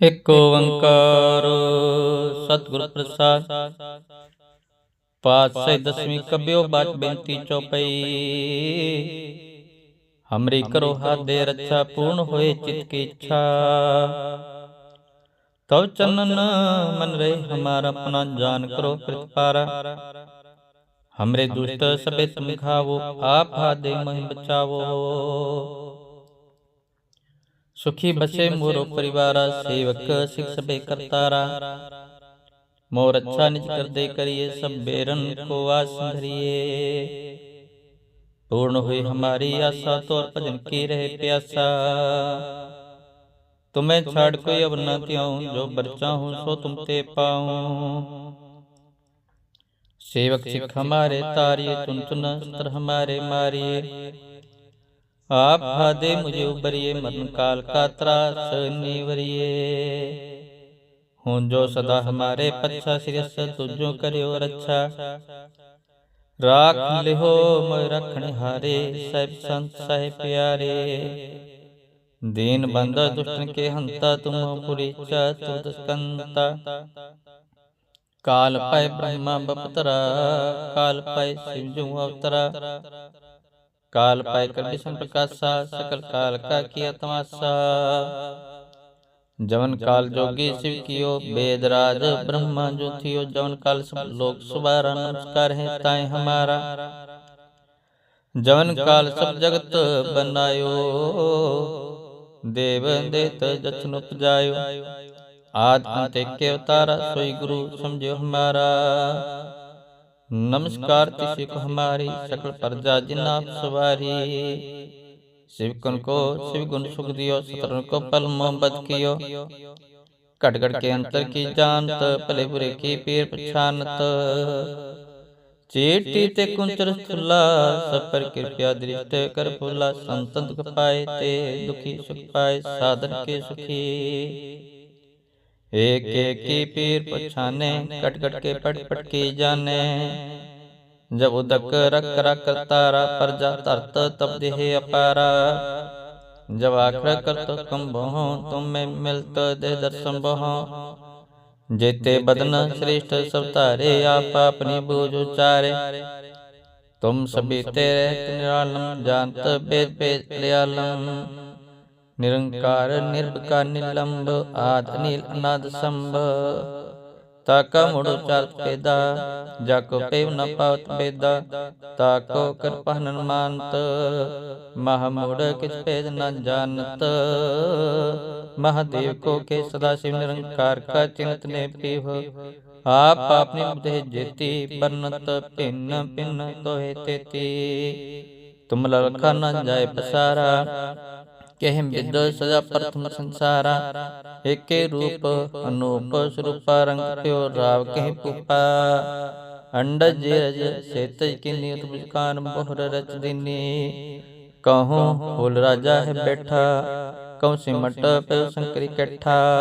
ਇਕ ਓੰਕਾਰ ਸਤਿਗੁਰ ਪ੍ਰਸਾਦ। ਪਾਤਸ਼ਾਹ ਦਸਵੀਂ ਕਬਿਓ ਬਾਤ ਬੇਨਤੀ ਚਉਪਈ ਹਮਰੀ ਕਰੋ ਹਾਦੇ ਦੇ ਰੱਛਾ ਪੂਰਨ ਹੋਏ ਚਿਤ ਕੀ ਇੱਛਾ। ਤਵ ਚੰਨਨ ਮਨ ਰਹੇ ਹਮਾਰਾ ਆਪਣਾ ਜਾਨ ਕਰੋ ਪ੍ਰਤਪਾਰਾ। ਹਮਰੇ ਦੁਸ਼ਟ ਸਭੇ ਤੁਮ ਖਾਵੋ ਆਪ ਹਾਦੇ ਮਹਿ ਬਚਾਵੋ। सुखी बसे मोर परिवार सेवक सिख सबे करतारा। मोर अच्छा निज अच्छा कर दे करिए सब बेरन को आस धरिए। पूर्ण हुई हमारी आशा तो और तो भजन की रहे प्यासा। तुम्हें छाड़ कोई अब न त्याऊं जो बरचा हूँ सो तुम ते पाऊँ। सेवक सिख हमारे तारिये तुन तुन अस्त्र हमारे मारिए। आप हादे मुझे उबरिए मरण काल का त्रास निवरिए हूँ जो सदा हमारे पच्छा सिरस तुझो करियो रच्छा राख लिहो मोय रखण हारे सब संत सह प्यारे दीन बंदा दुष्टन के हंता तुम पुरी चतुस्कंता काल पाए ब्रह्मा बपतरा काल पाए शिव जू अवतरा काल पाय कर विषम प्रकाशा सकल काल का किया तमाशा। जवन काल जोगी शिव कियो वेदराज ब्रह्मा जो थियो जवन काल सब लोग सुबारा नमस्कार है ताए हमारा। जवन काल सब जगत बनायो देव देत जचन उपजायो। आद अंत के अवतारा सोई गुरु समझो हमारा। नमस्कार तिसे को हमारी सकल प्रजा जिना सवारी शिव गुण को शिव गुण सुख दियो सतरन को पल मोहब्बत कियो घट घट के अंतर की जानत भले बुरे की पीर पछानत चीटी ते कुंचर स्थुला सब पर कृपया दृष्ट कर फूला संतन दुख पाए ते दुखी सुख पाए साधन के सुखी एक एक की पीर पछाने कट कट के पट पट की जाने। जब उदक रख रख तारा प्रजा तरत, तब देह अपारा। जब आखर करत कम बहो तुम में मिलत दे दर्शन बहो। जेते बदन श्रेष्ठ सब तारे, आप अपनी बूझ उचारे। तुम सभी तेरे निरालम, जानत वेद वेद लियालम। निरंकार निर्विकार निलंब, आद नील अनाद संभ ताका मुड़ो चाल पेदा जाको पेव न पावत बेदा। ताको कर पहन मानत महामुड़ किस पेद न जानत। महादेव को के सदा शिव निरंकार का चिंत ने पीव। आप आपने बुधे जेती परनत पिन्न पिन्न तोहे तेती। तुम ललका न जाए पसारा કેહમ વિદ્ય સદા પ્રથમ સંસારા એકે રૂપ અનુપ સ્વરૂપ રંગત્યો રાવ કે પુપા અંડ જે રજ સેત કે નિયત મુસ્કાન બહુર રચ દિની કહો ફૂલ રાજા હે બેઠા કૌ સિમટ પે શંકરી કેઠા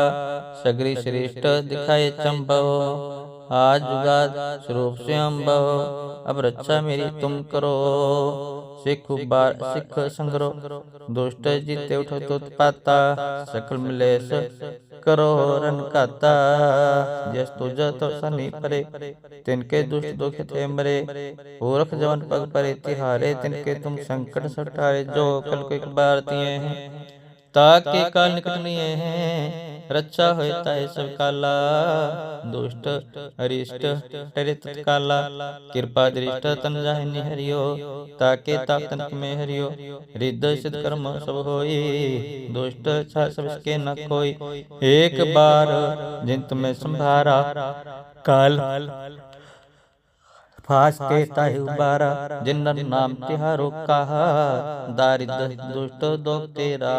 સગરી શ્રેષ્ઠ દિખાય ચંભવ આજ જુગાદ સ્વરૂપ સ્વયંભવ અબ રક્ષા મેરી તુમ કરો सिख बार सिख संग्रो। दुष्ट जीते उठो तुत पाता। सकल मिले करो रन काता। जस तुझ तो सनी परे। तिनके दुष्ट दुख थे मरे। पूरख जवन पग परे तिहारे। तिनके तुम संकट सटारे। जो कल को एक बार दिए हैं। ताके काल नहीं है। रक्षा होए ताए सब काला। दुष्ट अरिष्ट टरे तत्काला कृपा दृष्ट तन जाहि निहरियो। ताके ताप तनक में हरियो। रिद्ध सिद्ध कर्म सब होई। दुष्ट छा सब इसके न कोई। एक बार जिन तुम्हें संभारा। काल फास के ताहि उबारा जिनर नाम तिहारो कहा दारिद्र दुष्ट दोख तेरा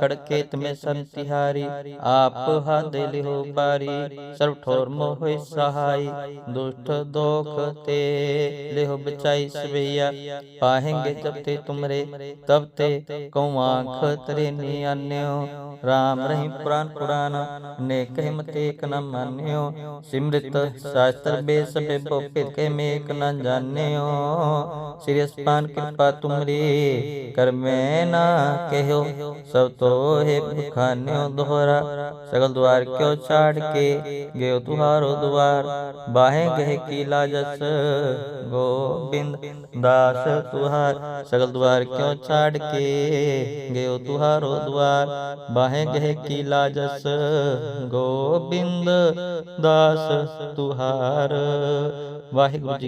खड़के तुम्हें सन तिहारी आप हाथ लिहो पारी सर्व ठोर मोह सहाय दुष्ट दोख ते लिहो बचाई सवैया पाहेंगे जब ते तुमरे तब ते कौ आंख तरे नियान्यो राम रही पुराण पुराण ने कह मते क न मान्यो सिमृत शास्त्र बे सबे बोपित के में ਏਕ ਨ ਜਾਣਿਓ। ਸ੍ਰੀ ਅਸਪਾਨ ਕਿਰਪਾ ਤੁਮਰੀ ਕਰ ਨਾ ਕਹਿਓ ਸਭ ਤੋਹਿ ਬਖਾਨਿਓ ਦੋਹਰਾ। ਸਗਲ ਦੁਆਰ ਕਿਉ ਛਾੜ ਕੇ ਗਿਓ ਤੁਹਾਰੋ ਦੁਆਰ। ਬਾਹੇ ਗਹਿ ਕੀ ਲਾਜਸ ਗੋਬਿੰਦ ਦਾਸ ਤੁਹਾਰ। ਸਗਲ ਦੁਆਰ ਕਿਉ ਛਾੜ ਕੇ ਗਿਓ ਤੁਹਾਰੋ ਦੁਆਰ। ਬਾਹੇ ਗਹਿ ਕੀ ਲਾਜਸ ਗੋਬਿੰਦ ਦਾਸ ਤੁਹਾਰ। ਵਾਹਿਗੁਰੂ ਜੀ